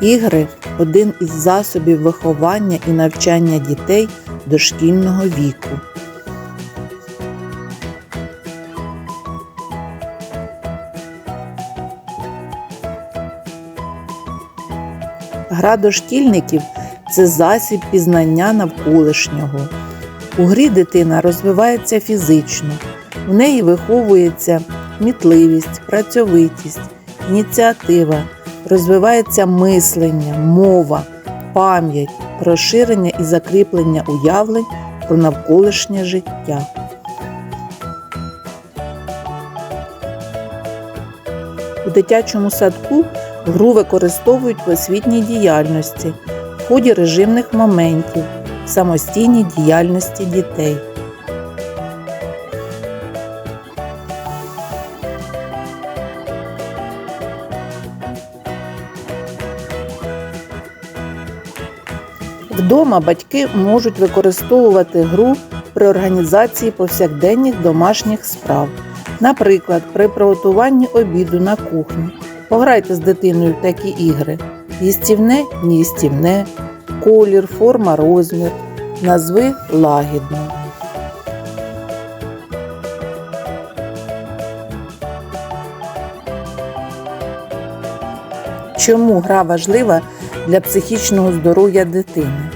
Ігри один із засобів виховання і навчання дітей дошкільного віку. Гра дошкільників це засіб пізнання навколишнього. У грі дитина розвивається фізично, в неї виховується мітливість, працьовитість, ініціатива, розвивається мислення, мова, пам'ять, розширення і закріплення уявлень про навколишнє життя. У дитячому садку гру використовують в освітній діяльності в ході режимних моментів, самостійній діяльності дітей. Вдома батьки можуть використовувати гру при організації повсякденних домашніх справ, наприклад, при приготуванні обіду на кухні. Пограйте з дитиною в такі ігри: їстівне, неїстівне, колір, форма, розмір. Назви лагідно. Чому гра важлива для психічного здоров'я дитини?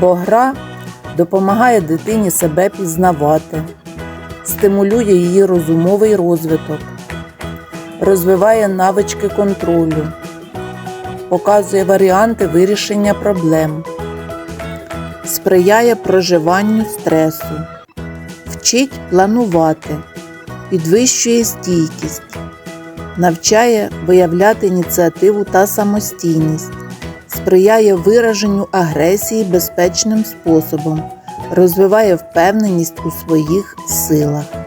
Бо гра допомагає дитині себе пізнавати, стимулює її розумовий розвиток, розвиває навички контролю, показує варіанти вирішення проблем, сприяє проживанню стресу, вчить планувати, підвищує стійкість, навчає виявляти ініціативу та самостійність, сприяє вираженню агресії безпечним способом, розвиває впевненість у своїх силах.